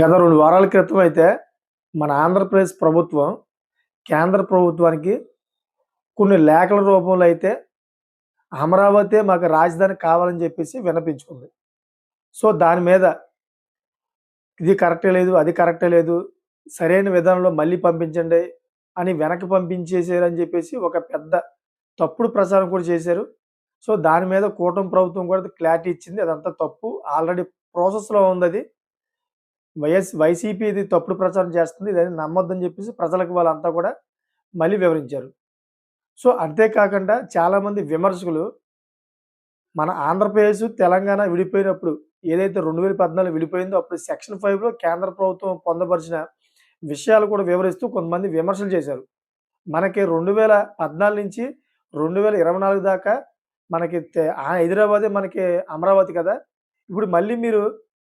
గత రెండు వారాల క్రితం అయితే మన ఆంధ్రప్రదేశ్ ప్రభుత్వం కేంద్ర ప్రభుత్వానికి కొన్ని లేఖల రూపంలో అయితే అమరావతి మాకు రాజధాని కావాలని చెప్పేసి విన్నపించుకుంది. సో దాని మీద ఇది కరెక్టే లేదు అది కరెక్టే లేదు సరైన విధానంలో మళ్ళీ పంపించండి అని వెనక్కి పంపించేసారు అని చెప్పేసి ఒక పెద్ద తప్పుడు ప్రచారం కూడా చేశారు. సో దాని మీద కూటమి ప్రభుత్వం కూడా క్లారిటీ ఇచ్చింది. అదంతా తప్పు. ఆల్రెడీ ప్రాసెస్లో ఉంది అది. వైఎస్ వైసీపీ ఇది తప్పుడు ప్రచారం చేస్తుంది. ఇది నమ్మొద్దని చెప్పేసి ప్రజలకు వాళ్ళంతా కూడా మళ్ళీ వివరించారు. సో అంతేకాకుండా చాలామంది విమర్శకులు మన ఆంధ్రప్రదేశ్ తెలంగాణ విడిపోయినప్పుడు ఏదైతే రెండు వేల పద్నాలుగు విడిపోయిందో అప్పుడు సెక్షన్ ఫైవ్లో కేంద్ర ప్రభుత్వం పొందపరిచిన విషయాలు కూడా వివరిస్తూ కొంతమంది విమర్శలు చేశారు. మనకి రెండు వేల పద్నాలుగు నుంచి రెండు వేల ఇరవై నాలుగు దాకా మనకి ఆ హైదరాబాదే మనకి అమరావతి కదా. ఇప్పుడు మళ్ళీ మీరు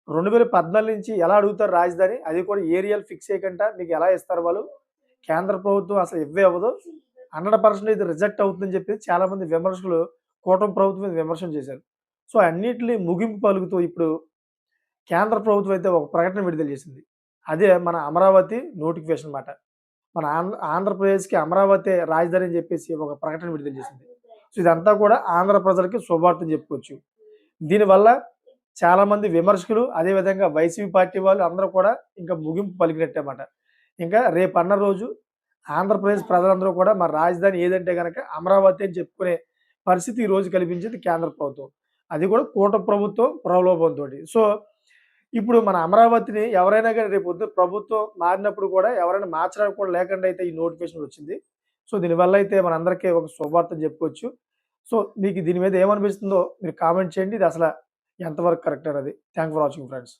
రెండు వేల పద్నాలుగు నుంచి ఎలా అడుగుతారు రాజధాని? అది కూడా ఏరియాలు ఫిక్స్ చేయకుండా మీకు ఎలా ఇస్తారు వాళ్ళు? కేంద్ర ప్రభుత్వం అసలు ఇవ్వే అవ్వదు. హండ్రెడ్ పర్సెంట్ ఇది రిజెక్ట్ అవుతుందని చెప్పి చాలా మంది విమర్శకులు కూటమి ప్రభుత్వం మీద విమర్శలు చేశారు. సో అన్నింటినీ ముగింపు పలుకుతూ ఇప్పుడు కేంద్ర ప్రభుత్వం అయితే ఒక ప్రకటన విడుదల చేసింది. అదే మన అమరావతి నోటిఫికేషన్ అన్నమాట మన ఆంధ్ర ఆంధ్రప్రదేశ్కి అమరావతి రాజధాని అని చెప్పేసి ఒక ప్రకటన విడుదల చేసింది. సో ఇదంతా కూడా ఆంధ్ర ప్రజలకి శుభార్తం చెప్పుకోవచ్చు. దీనివల్ల చాలా మంది విమర్శకులు అదేవిధంగా వైసీపీ పార్టీ వాళ్ళు అందరూ కూడా ఇంకా ముగింపు పలికినట్టేమాట. ఇంకా రేపు అన్న రోజు ఆంధ్రప్రదేశ్ ప్రజలందరూ కూడా మన రాజధాని ఏదంటే కనుక అమరావతి అని చెప్పుకునే పరిస్థితి ఈరోజు రోజు కల్పించింది కేంద్ర ప్రభుత్వం. అది కూడా కూట ప్రభుత్వం ప్రలోభంతో సో ఇప్పుడు మన అమరావతిని ఎవరైనా కానీ రేపు పొద్దున్న ప్రభుత్వం మారినప్పుడు కూడా ఎవరైనా మార్చడానికి కూడా లేకుండా అయితే ఈ నోటిఫికేషన్ వచ్చింది. సో దీనివల్ల అయితే మనందరికీ ఒక శుభార్తం చెప్పుకోవచ్చు. సో మీకు దీని మీద ఏమనిపిస్తుందో మీరు కామెంట్ చేయండి. ఇది అసలు ఎంతవరకు కరెక్ట్ అనేది. Thank for watching friends.